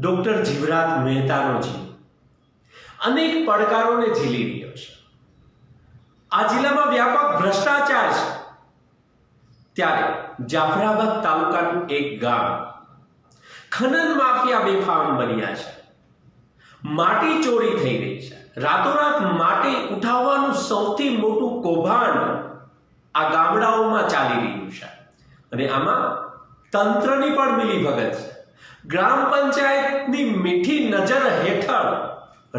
Doctor Jivraj મહેતાનો જિલ્લો. અનેક પડકારોને ઝીલી રહ્યો છે. આ જિલ્લામાં વ્યાપક ભ્રષ્ટાચાર છે. ત્યારે જાફરાબાદ તાલુકાનું એક ગામ ખનન માફિયા બેફામ બન્યા છે. માટી ચોરી થઈ રહી છે. રાતોરાત માટી ઉઠાવવાનું સૌથી મોટું કૌભાંડ આ ગામડાઓમાં ચાલી રહ્યું છે. અને આમાં તંત્રની પણ મિલીભગત છે. ગ્રામ પંચાયતની મીઠી નજર હેઠળ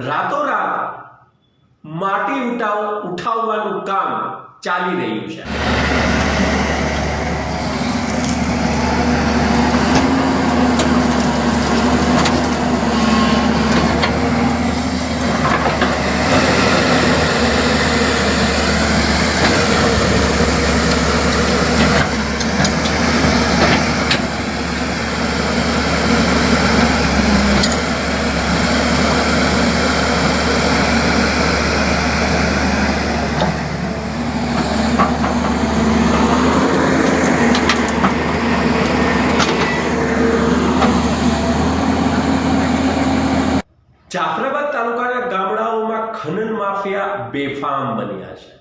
રાતોરાત માટી ઉઠાવ ઉઠાવવાનું કામ ચાલી રહ્યું છે. જાફરાબાદ તાલુકાના ગામડાઓમાં ખનન માફિયા બેફામ બન્યા છે.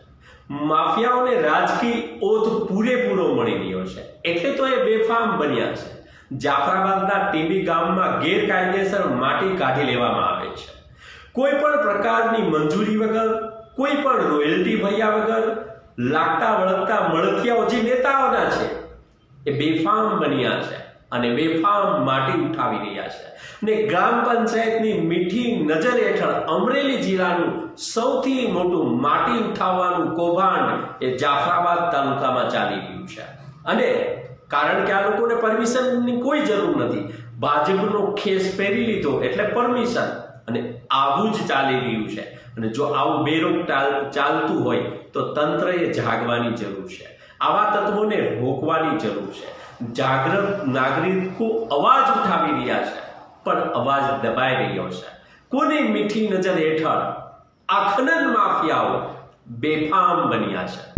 માફિયાઓને રાજકીય ઓથ પૂરેપૂરો મળી રહ્યો છે. એટલે તો એ બેફામ બન્યા છે. જાફરાબાદના ટીબી ગામમાં ગેરકાયદેસર માટી કાઢી લેવામાં આવે છે. કોઈ પણ પ્રકારની મંજૂરી વગર, કોઈ પણ રોયલ્ટી ભર્યા વગર, લાગતા વળગતા મળતિયાઓ જે નેતાઓના છે, એ બેફામ બન્યા છે. અને બેફામ માટી ઉઠાવી રહ્યા છે. ને ગ્રામ પંચાયતની મીઠી નજર હેઠળ અમરેલી જિલ્લાનું સૌથી મોટું માટી ઉઠાવવાનું કૌભાંડ એ જાફરાબાદ તાલુકામાં ચાલી રહ્યું છે. અને કારણ કે આ લોકોને પરમિશનની કોઈ જરૂર નથી, ભાજપનો ખેસ પહેરી લીધો એટલે પરમિશન અને આવું જ ચાલી રહ્યું છે. અને જો આવું બેરોક ચાલતું હોય તો તંત્રએ જાગવાની જરૂર છે. આવા તત્વોને રોકવાની જરૂર છે. જાગૃત નાગરિકો અવાજ ઉઠાવી રહ્યા છે, પણ અવાજ દબાઈ રહ્યો છે. કોની મીઠી નજર હેઠળ? આ માફિયાઓ બેફામ બન્યા છે.